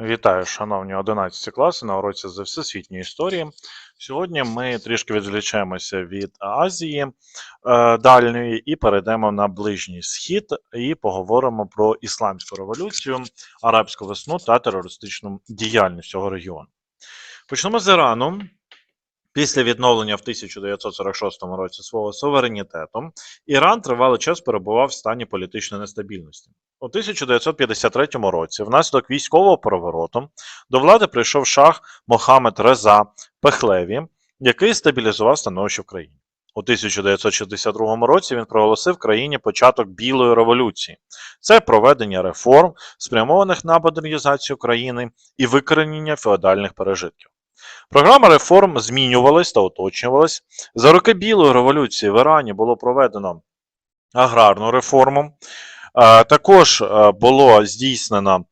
Вітаю, шановні 11 класи на уроці з всесвітньої історії. Сьогодні ми трішки відвлічаємося від Азії е, дальньої і перейдемо на ближній схід і поговоримо про ісламську революцію, арабську весну та терористичну діяльність цього регіону. Почнемо з Ірану. Після відновлення в 1946 році свого суверенітету Іран тривалий час перебував в стані політичної нестабільності. У 1953 році, внаслідок військового перевороту, до влади прийшов шах Мохаммед Реза Пехлеві, який стабілізував становище в країні. У 1962 році він проголосив країні початок Білої революції. Це проведення реформ, спрямованих на модернізацію країни і викоренення феодальних пережитків. Програма реформ змінювалась та уточнювалась. За роки Білої революції в Ірані було проведено аграрну реформу. Е, Також е, було здійснено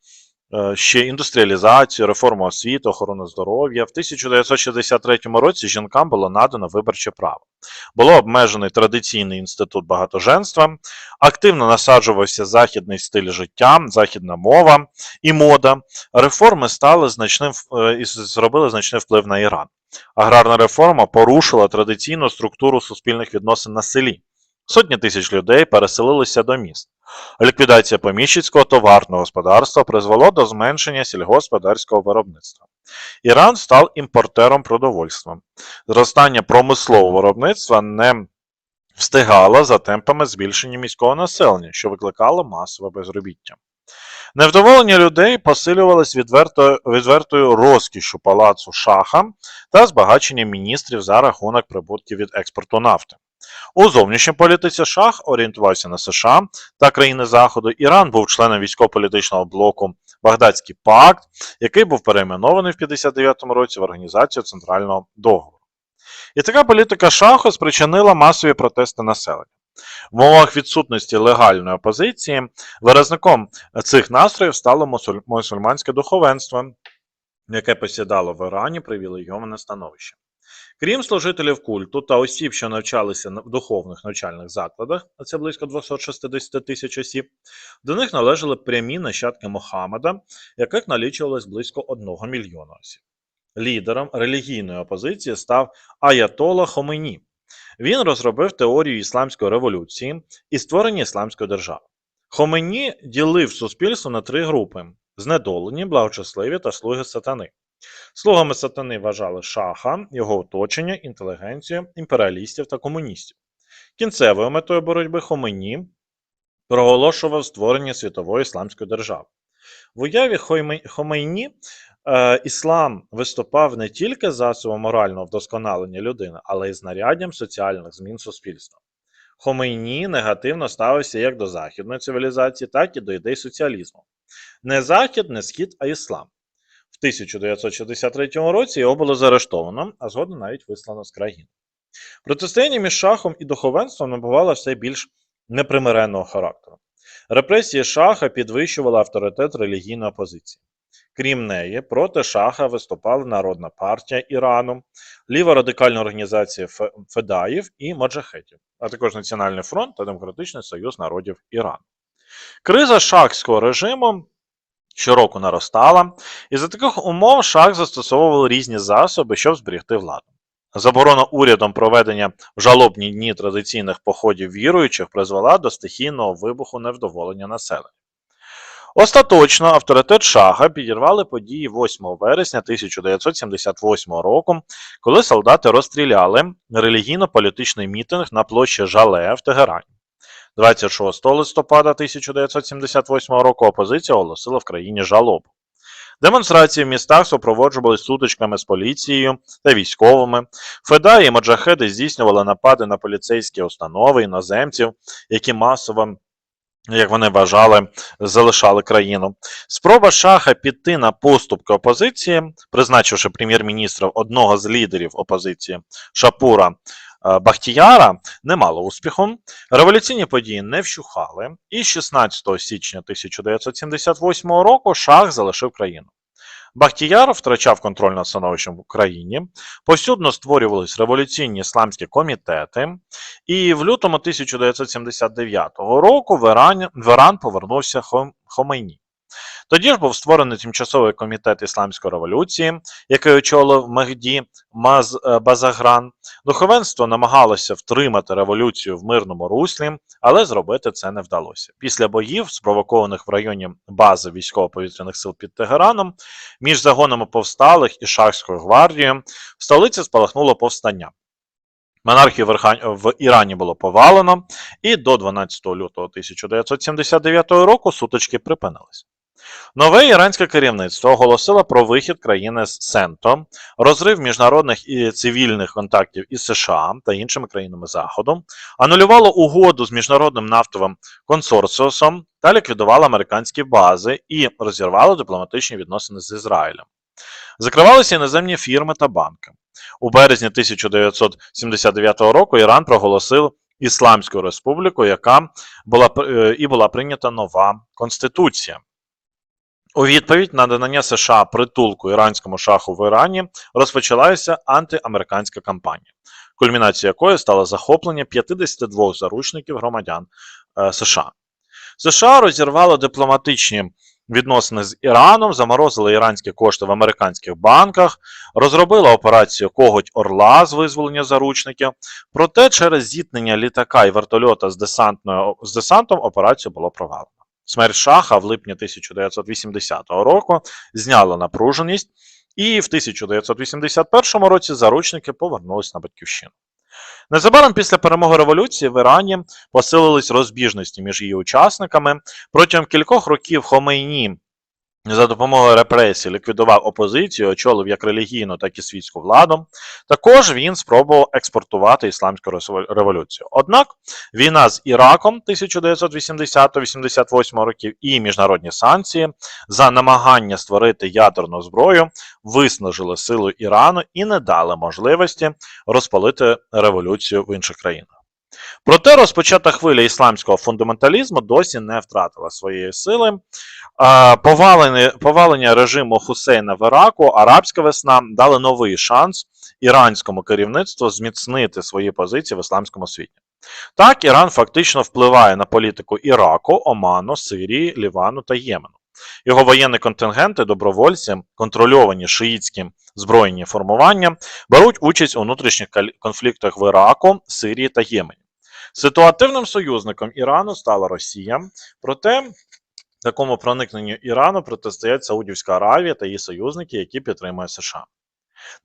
ще індустріалізацію, реформу освіти, охорони здоров'я. В 1963 році жінкам було надано виборче право. Було обмежений традиційний інститут багатоженства, активно насаджувався західний стиль життя, західна мова і мода. Реформи стали значним е, і зробили значний вплив на Іран. Аграрна реформа порушила традиційну структуру суспільних відносин на селі. Сотні тисяч людей переселилися до міст. Ліквідація поміщицького товарного господарства призвело до зменшення сільгосподарського виробництва. Іран став імпортером продовольства. Зростання промислового виробництва не встигало за темпами збільшення міського населення, що викликало масове безробіття. Невдоволення людей посилювалось відверто, відвертою розкішю палацу шаха та збагаченням міністрів за рахунок прибутків від експорту нафти. У зовнішній політиці шах орієнтувався на США та країни Заходу. Іран був членом військово-політичного блоку Багдадський пакт, який був перейменований в 59-му році в Організацію Центрального договору. І така політика шаху спричинила масові протести населення. В умовах відсутності легальної опозиції виразником цих настроїв стало мусульманське духовенство, яке посідало в Ірані привілейоване становище. Крім служителів культу та осіб, що навчалися в духовних навчальних закладах, а це близько 260 тисяч осіб, до них належали прямі нащадки Мохаммеда, яких налічувалось близько 1 мільйона осіб. Лідером релігійної опозиції став Аятола Хомейні. Він розробив теорію ісламської революції і створення ісламської держави. Хомейні ділив суспільство на три групи: знедолені, благочесливі та слуги сатани. Слугами сатани вважали шаха, його оточення, інтелігенцію, імперіалістів та комуністів. Кінцевою метою боротьби Хомейні проголошував створення світової ісламської держави. В уяві Хомейні е, іслам виступав не тільки засобом морального вдосконалення людини, але й знаряддям соціальних змін суспільства. Хомейні негативно ставився як до західної цивілізації, так і до ідей соціалізму. Не захід, не схід, а іслам. В 1963 році його було заарештовано, а згодом навіть вислано з країни. Протистояння між шахом і духовенством набувало все більш непримиренного характеру. Репресії шаха підвищували авторитет релігійної опозиції. Крім неї, проти шаха виступала Народна партія Ірану, ліва радикальна організація Федаїв і Маджахетів, а також Національний фронт та Демократичний Союз народів Ірану. Криза шахського режиму щороку наростала, і за таких умов шах застосовував різні засоби, щоб зберегти владу. Заборона урядом проведення в жалобні дні традиційних походів віруючих призвела до стихійного вибуху невдоволення населення. Остаточно авторитет шаха підірвали події 8 вересня 1978 року, коли солдати розстріляли релігійно-політичний мітинг на площі Жале в Тегерані. 26 листопада 1978 року опозиція оголосила в країні жалобу. Демонстрації в містах супроводжувалися сутичками з поліцією та військовими. Феда і маджахеди здійснювали напади на поліцейські установи іноземців, які масово, як вони вважали, залишали країну. Спроба шаха піти на поступки опозиції, призначивши прем'єр-міністра одного з лідерів опозиції Шапура Бахтіяра, не мало успіху. Революційні події не вщухали, і 16 січня 1978 року шах залишив країну. Бахтіяр втрачав контроль над становищем в Україні, повсюдно створювались революційні ісламські комітети, і в лютому 1979 року в Іран, в Іран повернувся Хом- Хомейні. Тоді ж був створений тимчасовий комітет Ісламської революції, який очолив Мехді Маз е, Базагран. Духовенство намагалося втримати революцію в мирному руслі, але зробити це не вдалося. Після боїв, спровокованих в районі бази військово-повітряних сил під Тегераном, між загонами повсталих і шахською гвардією в столиці спалахнуло повстання. Монархію в Ірані було повалено, і до 12 лютого 1979 року сутички припинились. Нове іранське керівництво оголосило про вихід країни з Сенто, розрив міжнародних і цивільних контактів із США та іншими країнами Заходу, анулювало угоду з міжнародним нафтовим консорціусом та ліквідувало американські бази і розірвало дипломатичні відносини з Ізраїлем. Закривалися іноземні фірми та банки. У березні 1979 року Іран проголосив Ісламську республіку, яка була е, і була прийнята нова конституція. У відповідь на надання США притулку іранському шаху в Ірані розпочалася антиамериканська кампанія, кульмінацією якої стало захоплення 52 заручників громадян е, США. США розірвало дипломатичні відносини з Іраном, заморозили іранські кошти в американських банках, розробила операцію Коготь Орла з визволення заручників. Проте через зіткнення літака і вертольота з, десантною, з десантом операцію було провалено. Смерть Шаха в липні 1980 року зняла напруженість, і в 1981 році заручники повернулись на батьківщину. Незабаром після перемоги революції в Ірані посилились розбіжності між її учасниками. Протягом кількох років Хомейні за допомогою репресій ліквідував опозицію, очолив як релігійну, так і світську владу. Також він спробував експортувати ісламську революцію. Однак війна з Іраком 1980-88 років і міжнародні санкції за намагання створити ядерну зброю виснажили силу Ірану і не дали можливості розпалити революцію в інших країнах. Проте розпочата хвиля ісламського фундаменталізму досі не втратила своєї сили. Повалення, повалення режиму Хусейна в Іраку, арабська весна дали новий шанс іранському керівництву зміцнити свої позиції в ісламському світі. Так, Іран фактично впливає на політику Іраку, Оману, Сирії, Лівану та Ємену. Його воєнні контингенти, добровольці, контрольовані шиїтським збройні формування, беруть участь у внутрішніх конфліктах в Іраку, Сирії та Ємені. Ситуативним союзником Ірану стала Росія, проте такому проникненню Ірану протистоять Саудівська Аравія та її союзники, які підтримує США.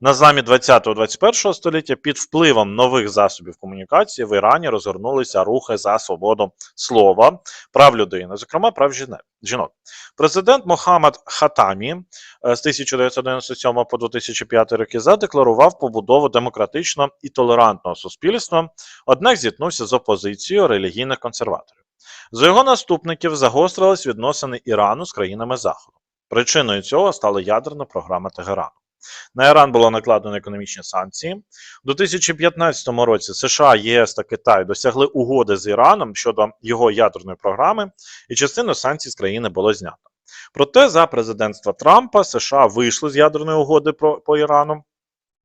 На зламі 20-21 століття під впливом нових засобів комунікації в Ірані розгорнулися рухи за свободу слова, прав людини, зокрема прав жінок. Президент Мохаммад Хатамі е, з 1997 по 2005 роки задекларував побудову демократичного і толерантного суспільства, однак зіткнувся з опозицією релігійних консерваторів. За його наступників загострились відносини Ірану з країнами Заходу. Причиною цього стала ядерна програма Тегерану. На Іран було накладено економічні санкції. У 2015 році США, ЄС та Китай досягли угоди з Іраном щодо його ядерної програми, і частину санкцій з країни було знято. Проте, за президентства Трампа США вийшли з ядерної угоди про, по Ірану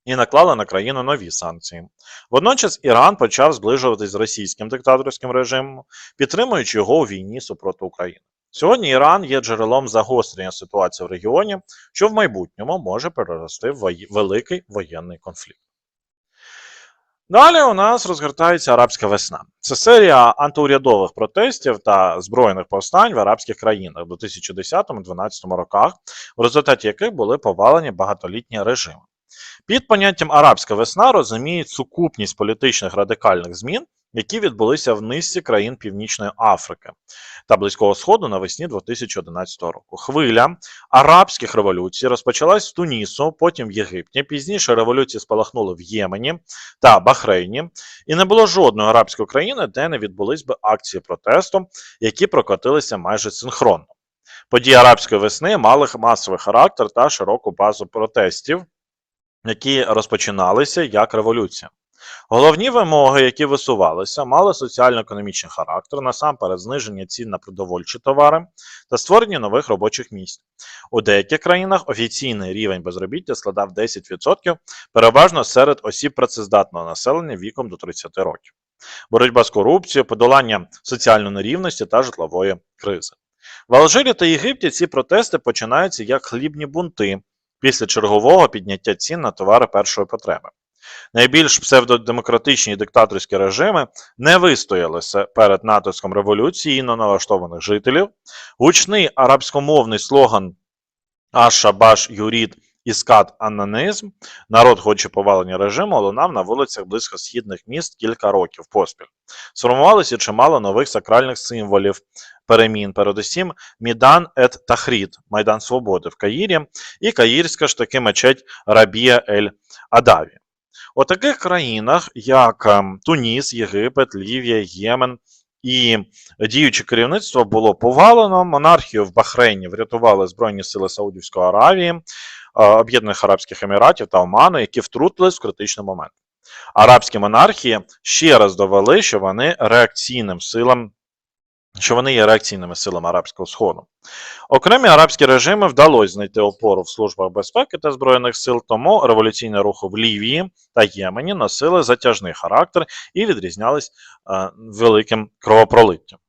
і наклали на країну нові санкції. Водночас Іран почав зближуватись з російським диктаторським режимом, підтримуючи його у війні супроти України. Сьогодні Іран є джерелом загострення ситуації в регіоні, що в майбутньому може перерости в великий воєнний конфлікт. Далі у нас розгортається арабська весна. Це серія антиурядових протестів та збройних повстань в арабських країнах до 2010-2012 роках, в результаті яких були повалені багатолітні режими. Під поняттям арабська весна розуміють сукупність політичних радикальних змін, які відбулися в низці країн Північної Африки та Близького Сходу навесні 2011 року. Хвиля арабських революцій розпочалась з Тунісу, потім в Єгипті. Пізніше революції спалахнули в Ємені та Бахрейні, і не було жодної арабської країни, де не відбулись би акції протесту, які прокотилися майже синхронно. Події арабської весни мали масовий характер та широку базу протестів, які розпочиналися як революція. Головні вимоги, які висувалися, мали соціально-економічний характер, насамперед зниження цін на продовольчі товари та створення нових робочих місць. У деяких країнах офіційний рівень безробіття складав 10%, переважно серед осіб працездатного населення віком до 30 років. Боротьба з корупцією, подолання соціальної нерівності та житлової кризи. В Алжирі та Єгипті ці протести починаються як хлібні бунти після чергового підняття цін на товари першої потреби. Найбільш псевдодемократичні диктаторські режими не вистоялися перед натиском революційно налаштованих жителів. Гучний арабськомовний слоган Аш-Шабаш Юрід Іскат Ананизм народ хоче повалення режиму лунав на вулицях близькосхідних міст кілька років поспіль. Сформувалося чимало нових сакральних символів перемін, передусім Мідан ет Тахрід, Майдан Свободи в Каїрі, і Каїрська ж таки мечеть Рабія Ель Адаві. У таких країнах, як ем, Туніс, Єгипет, Лівія, Ємен і діюче керівництво було повалено. Монархію в Бахрейні врятували Збройні сили Саудівської Аравії, е, Об'єднаних Арабських Еміратів та Оману, які втрутились в критичний момент. Арабські монархії ще раз довели, що вони реакційним силам. Що вони є реакційними силами Арабського Сходу. Окремі арабські режими вдалося знайти опору в службах безпеки та Збройних сил, тому революційні рухи в Лівії та Ємені носили затяжний характер і відрізнялись е, великим кровопролиттям.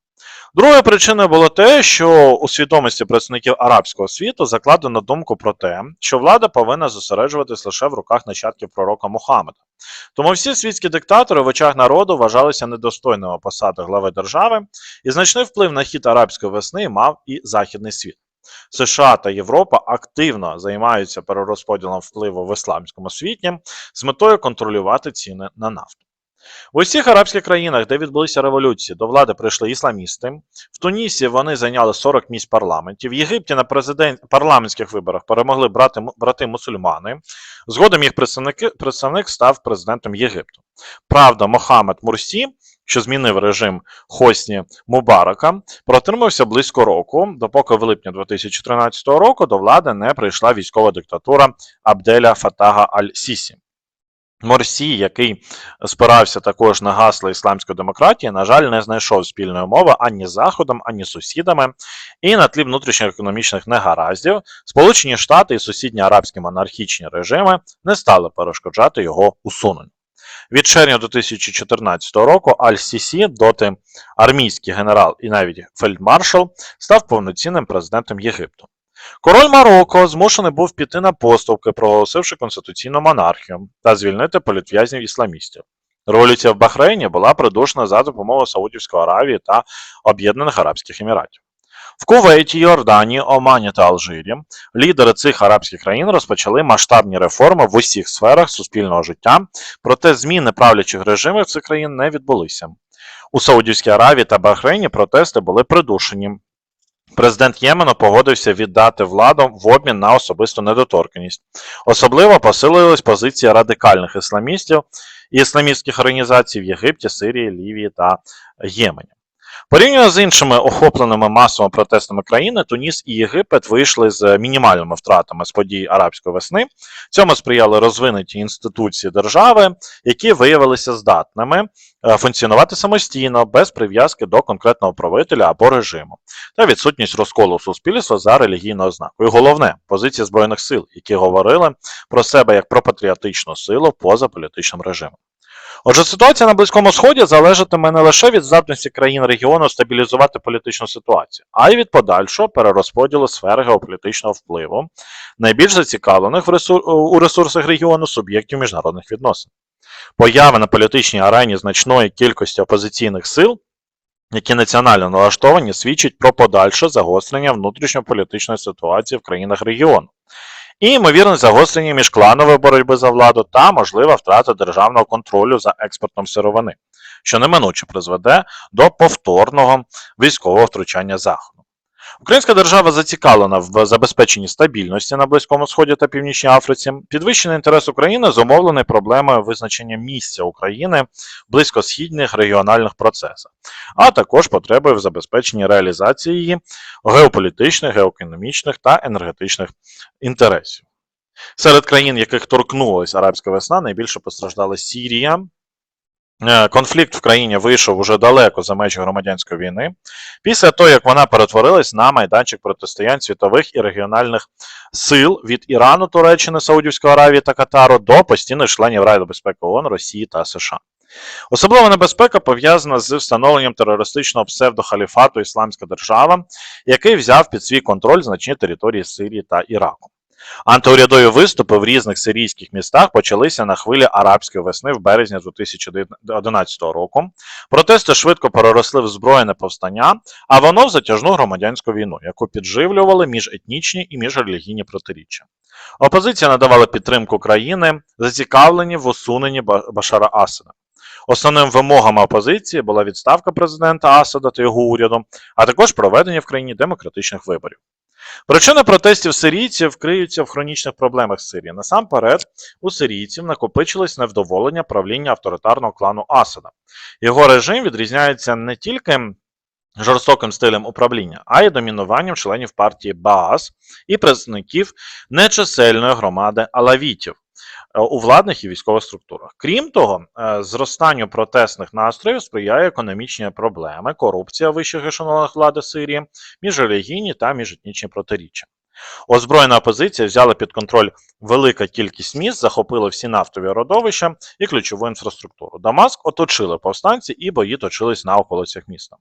Другою причиною було те, що у свідомості представників арабського світу закладено думку про те, що влада повинна зосереджуватись лише в руках нащадків пророка Мухаммеда. Тому всі світські диктатори в очах народу вважалися недостойними посади глави держави, і значний вплив на хід арабської весни мав і західний світ. США та Європа активно займаються перерозподілом впливу в ісламському світі з метою контролювати ціни на нафту. В усіх арабських країнах, де відбулися революції, до влади прийшли ісламісти. В Тунісі вони зайняли 40 місць парламентів. В Єгипті на президент парламентських виборах перемогли брати, брати мусульмани. Згодом їх представники, представник став президентом Єгипту. Правда, Мохаммед Мурсі, що змінив режим Хосні Мубарака, протримався близько року, допоки в липні 2013 року до влади не прийшла військова диктатура Абделя Фатага Аль-Сісі. Морсі, який спирався також на гасла ісламської демократії, на жаль, не знайшов спільної мови ані з Заходом, ані з сусідами, і на тлі внутрішньоекономічних негараздів Сполучені Штати і сусідні арабські монархічні режими не стали перешкоджати його усуненню. Від червня 2014 року Аль-Сісі, доти армійський генерал і навіть фельдмаршал, став повноцінним президентом Єгипту. Король Марокко змушений був піти на поступки, проголосивши конституційну монархію та звільнити політв'язнів ісламістів. Революція в Бахрейні була придушена за допомогою Саудівської Аравії та Об'єднаних Арабських Еміратів. В Кувейті, Йорданії, Омані та Алжирі лідери цих арабських країн розпочали масштабні реформи в усіх сферах суспільного життя, проте зміни правлячих режимів цих країн не відбулися. У Саудівській Аравії та Бахрейні протести були придушені. Президент Ємену погодився віддати владу в обмін на особисту недоторканність. Особливо посилились позиції радикальних ісламістів і ісламістських організацій в Єгипті, Сирії, Лівії та Ємені. Порівняно з іншими охопленими масовими протестами країни, Туніс і Єгипет вийшли з мінімальними втратами з подій арабської весни. Цьому сприяли розвинуті інституції держави, які виявилися здатними е, функціонувати самостійно, без прив'язки до конкретного правителя або режиму, та відсутність розколу суспільства за релігійною ознакою. І головне позиції збройних сил, які говорили про себе як про патріотичну силу поза політичним режимом. Отже, ситуація на Близькому Сході залежатиме не лише від здатності країн регіону стабілізувати політичну ситуацію, а й від подальшого перерозподілу сфери геополітичного впливу, найбільш зацікавлених в ресур... у ресурсах регіону суб'єктів міжнародних відносин. Поява на політичній арені значної кількості опозиційних сил, які національно налаштовані, свідчить про подальше загострення внутрішньополітичної ситуації в країнах регіону і ймовірне загострення міжкланової боротьби за владу та можлива втрата державного контролю за експортом сировини, що неминуче призведе до повторного військового втручання Заходу. Українська держава зацікавлена в забезпеченні стабільності на Близькому Сході та Північній Африці. Підвищений інтерес України зумовлений проблемою визначення місця України в близькосхідних регіональних процесах, а також потребою в забезпеченні реалізації її геополітичних, геоекономічних та енергетичних інтересів. Серед країн, яких торкнулася арабська весна, найбільше постраждала Сірія. Е, Конфлікт в країні вийшов уже далеко за межі громадянської війни, після того, як вона перетворилась на майданчик протистоянь світових і регіональних сил від Ірану, Туреччини, Саудівської Аравії та Катару до постійних членів Ради безпеки ООН, Росії та США. Особлива небезпека пов'язана з встановленням терористичного псевдохаліфату Ісламська держава, який взяв під свій контроль значні території Сирії та Іраку. Антиурядові виступи в різних сирійських містах почалися на хвилі арабської весни в березні 2011 року. Протести швидко переросли в збройне повстання, а воно в затяжну громадянську війну, яку підживлювали міжетнічні і міжрелігійні протиріччя. Опозиція надавала підтримку країни, зацікавлені в усуненні Башара Асада. Основними вимогами опозиції була відставка президента Асада та його уряду, а також проведення в країні демократичних виборів. Причини протестів сирійців криються в хронічних проблемах Сирії. Насамперед, у сирійців накопичилось невдоволення правління авторитарного клану Асада. Його режим відрізняється не тільки жорстоким стилем управління, а й домінуванням членів партії Баас і представників нечисельної громади алавітів у владних і військових структурах. Крім того, е, зростанню протестних настроїв сприяє економічні проблеми, корупція вищих ешелонах влади Сирії, міжрелігійні та міжетнічні протиріччя. Озброєна опозиція взяла під контроль велика кількість міст, захопила всі нафтові родовища і ключову інфраструктуру. Дамаск оточили повстанці і бої точились на околицях міста.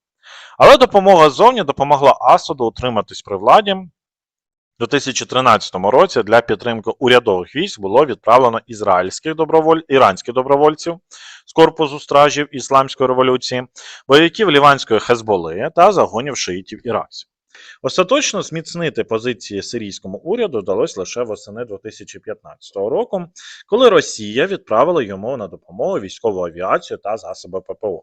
Але допомога ззовні допомогла Асаду утриматись при владі. У 2013 році для підтримки урядових військ було відправлено ізраїльських доброволь... іранських добровольців з корпусу стражів Ісламської революції, бойовиків ліванської Хезболи та загонів шиїтів іракців. Остаточно зміцнити позиції сирійському уряду вдалося лише восени 2015 року, коли Росія відправила йому на допомогу військову авіацію та засоби ППО.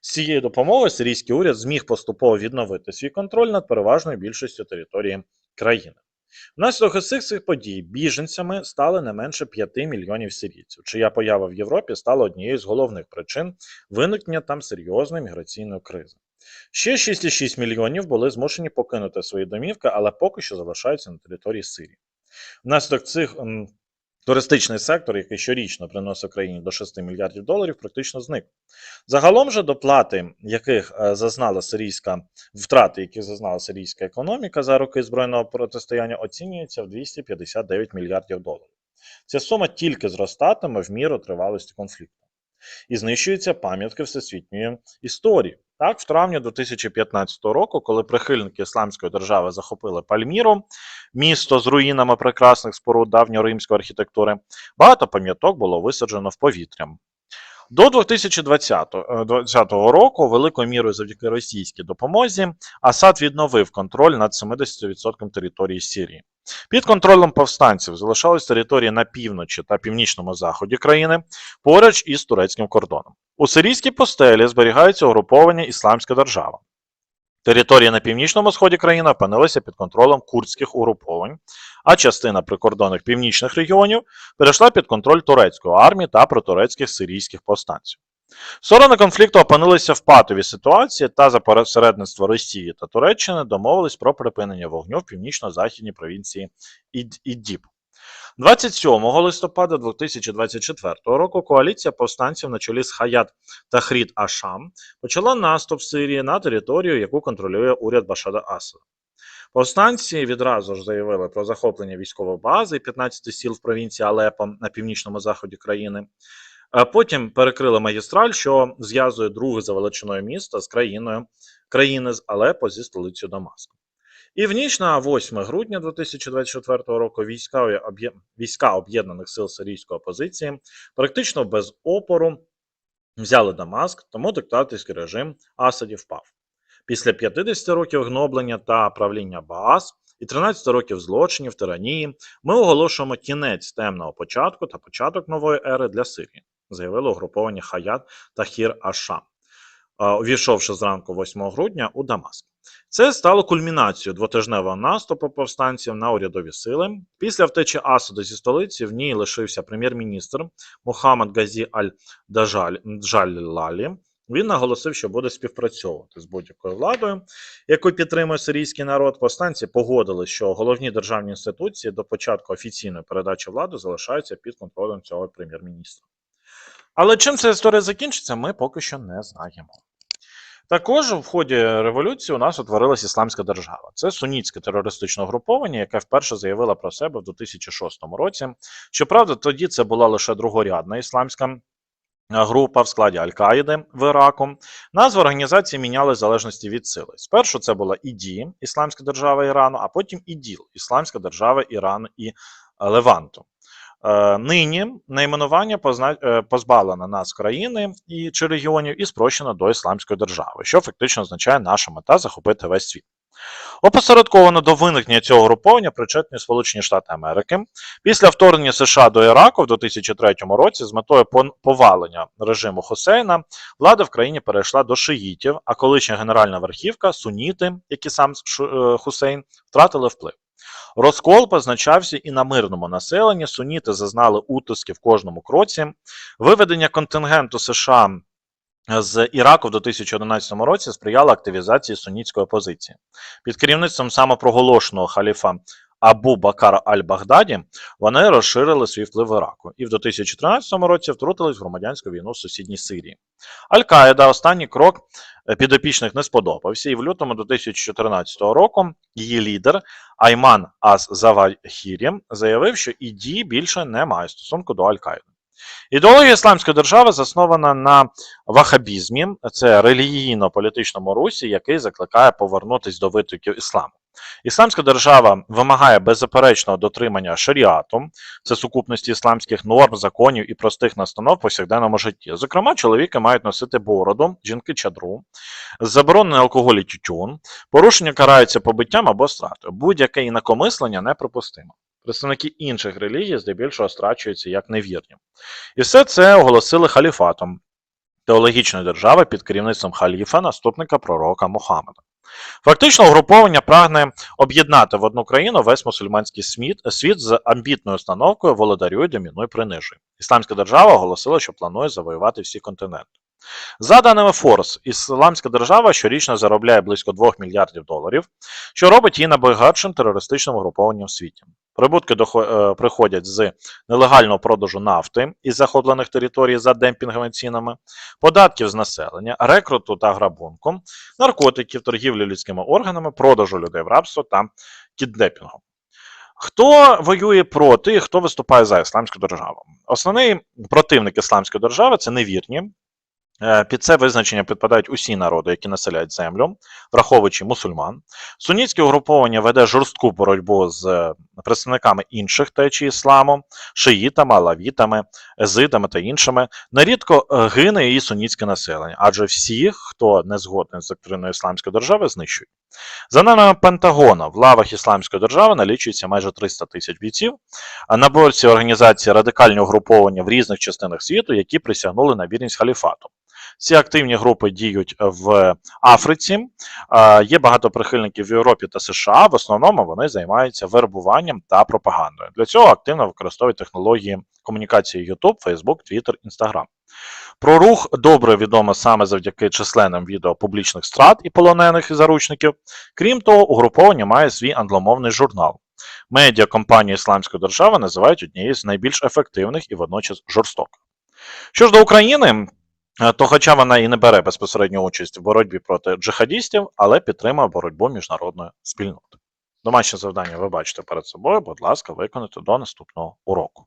З цією допомогою сирійський уряд зміг поступово відновити свій контроль над переважною більшістю території країни. Внаслідок усіх цих подій біженцями стали не менше 5 мільйонів сирійців, чия поява в Європі стала однією з головних причин виникнення там серйозної міграційної кризи. Ще 6,6 мільйонів були змушені покинути свої домівки, але поки що залишаються на території Сирії. Внаслідок цих туристичний сектор, який щорічно приносить країні до 6 мільярдів доларів, практично зник. Загалом же доплати, яких е, зазнала сирійська втрати, які зазнала сирійська економіка за роки збройного протистояння, оцінюється в 259 мільярдів доларів. Ця сума тільки зростатиме в міру тривалості конфлікту. І знищуються пам'ятки всесвітньої історії. Так, в травні 2015 року, коли прихильники Ісламської держави захопили Пальміру, місто з руїнами прекрасних споруд давньоримської архітектури, багато пам'яток було висаджено в повітря. До 2020 е, 2020 року, великою мірою завдяки російській допомозі, Асад відновив контроль над 70% території Сирії. Під контролем повстанців залишались території на півночі та північному заході країни поруч із турецьким кордоном. У сирійській постелі зберігається угруповання Ісламська держава. Території на північному сході країни опинилися під контролем курдських угруповань, а частина прикордонних північних регіонів перейшла під контроль турецької армії та протурецьких сирійських повстанців. Сторони конфлікту опинилися в патовій ситуації та за посередництва Росії та Туреччини домовились про припинення вогню в північно-західній провінції Ід- Іддіб. 27 листопада 2024 року коаліція повстанців на чолі з Хаят Тахрід Ашам почала наступ Сирії на територію, яку контролює уряд Башада Асада. Повстанці відразу ж заявили про захоплення військової бази 15 сіл в провінції Алепо на північному заході країни. Потім перекрили магістраль, що зв'язує друге за величиною міста з країною країни з Алепо зі столицею Дамаском. І в ніч на 8 грудня 2024 року війська, Об'єднаних сил сирійської опозиції практично без опору взяли Дамаск, тому диктаторський режим Асаді впав. Після 50 років гноблення та правління Баас і 13 років злочинів, тиранії, ми оголошуємо кінець темного початку та початок нової ери для Сирії, заявило угруповання Хаят та Хір Аша, увійшовши зранку 8 грудня у Дамаск. Це стало кульмінацією двотижневого наступу повстанців на урядові сили. Після втечі Асаду зі столиці в ній лишився прем'єр-міністр Мухаммад Газі Аль-Джаллалі. Він наголосив, що буде співпрацьовувати з будь-якою владою, яку підтримує сирійський народ. Повстанці погодили, що головні державні інституції до початку офіційної передачі влади залишаються під контролем цього прем'єр-міністра. Але чим ця історія закінчиться, ми поки що не знаємо. Також в ході революції у нас утворилась Ісламська держава. Це сунітське терористичне угруповання, яке вперше заявило про себе в 2006 році. Щоправда, тоді це була лише другорядна ісламська група в складі Аль-Каїди в Іраку. Назви організації міняли в залежності від сили. Спершу це була ІДІ, Ісламська держава Ірану, а потім ІДІЛ, Ісламська держава Ірану і е, Леванту. Е, Нині найменування е, позбавлено нас країни і чи регіонів і спрощено до Ісламської держави, що фактично означає наша мета захопити весь світ. Опосередковано до виникнення цього груповання причетні Сполучені Штати Америки. Після вторгнення США до Іраку в 2003 році з метою повалення режиму Хусейна влада в країні перейшла до шиїтів, а колишня генеральна верхівка, суніти, які сам е, Хусейн, втратили вплив. Розкол позначався і на мирному населенні. Суніти зазнали утиски в кожному кроці. Виведення контингенту США з Іраку в 2011 році сприяло активізації сунітської опозиції. Під керівництвом самопроголошеного халіфа Абу Бакара Аль-Багдаді вони розширили свій вплив в Іраку і в 2013 році втрутились в громадянську війну в сусідній Сирії. Аль-Каїда останній крок е, підопічних не сподобався, і в лютому 2014 року її лідер Айман Ас Завахірі заявив, що ІДІ більше не має стосунку до Аль-Каїди. Ідеологія Ісламської держави заснована на вахабізмі, це релігійно-політичному русі, який закликає повернутися до витоків ісламу. Ісламська держава вимагає беззаперечного дотримання шаріату, це сукупності ісламських норм, законів і простих настанов повсякденному житті. Зокрема, чоловіки мають носити бороду, жінки чадру, заборонений алкоголь і тютюн, порушення караються побиттям або стратою. Будь-яке інакомислення неприпустимо. Представники інших релігій здебільшого страчуються як невірні. І все це оголосили халіфатом теологічної держави під керівництвом халіфа, наступника пророка Мухаммеда. Фактично, угруповання прагне об'єднати в одну країну весь мусульманський світ, з амбітною установкою володарює, домінує, принижує. Ісламська держава оголосила, що планує завоювати всі континенти. За даними Форс, Ісламська держава щорічно заробляє близько 2 мільярдів доларів, що робить її найбагатшим терористичним угрупованням в світі. Прибутки е, приходять з нелегального продажу нафти із захоплених територій за демпінговими цінами, податків з населення, рекруту та грабунку, наркотиків, торгівлі людськими органами, продажу людей в рабство та кіднепінгу. Хто воює проти, і хто виступає за ісламську державу? Основний противник ісламської держави це невірні. Е, Під це визначення підпадають усі народи, які населяють землю, враховуючи мусульман. Сунітське угруповання веде жорстку боротьбу з е, представниками інших течій ісламу, шиїтами, алавітами, езидами та іншими. Нерідко е, гине і сунітське населення, адже всіх, хто не згоден з доктриною ісламської держави, знищують. За даними Пентагона, в лавах ісламської держави налічується майже 300 тисяч бійців, на борці організації радикальні угруповання в різних частинах світу, які присягнули на вірність халіфату. Ці активні групи діють в Африці. Є багато прихильників в Європі та США. В основному вони займаються вербуванням та пропагандою. Для цього активно використовують технології комунікації YouTube, Facebook, Twitter, Instagram. Про рух добре відомо саме завдяки численним відео публічних страт і полонених і заручників. Крім того, угруповання має свій англомовний журнал. Медіа компанії Ісламської держави називають однією з найбільш ефективних і водночас жорстоких. Що ж до України, е, то хоча вона і не бере безпосередню участь в боротьбі проти джихадістів, але підтримує боротьбу міжнародної спільноти. Домашнє завдання ви бачите перед собою, будь ласка, виконайте до наступного уроку.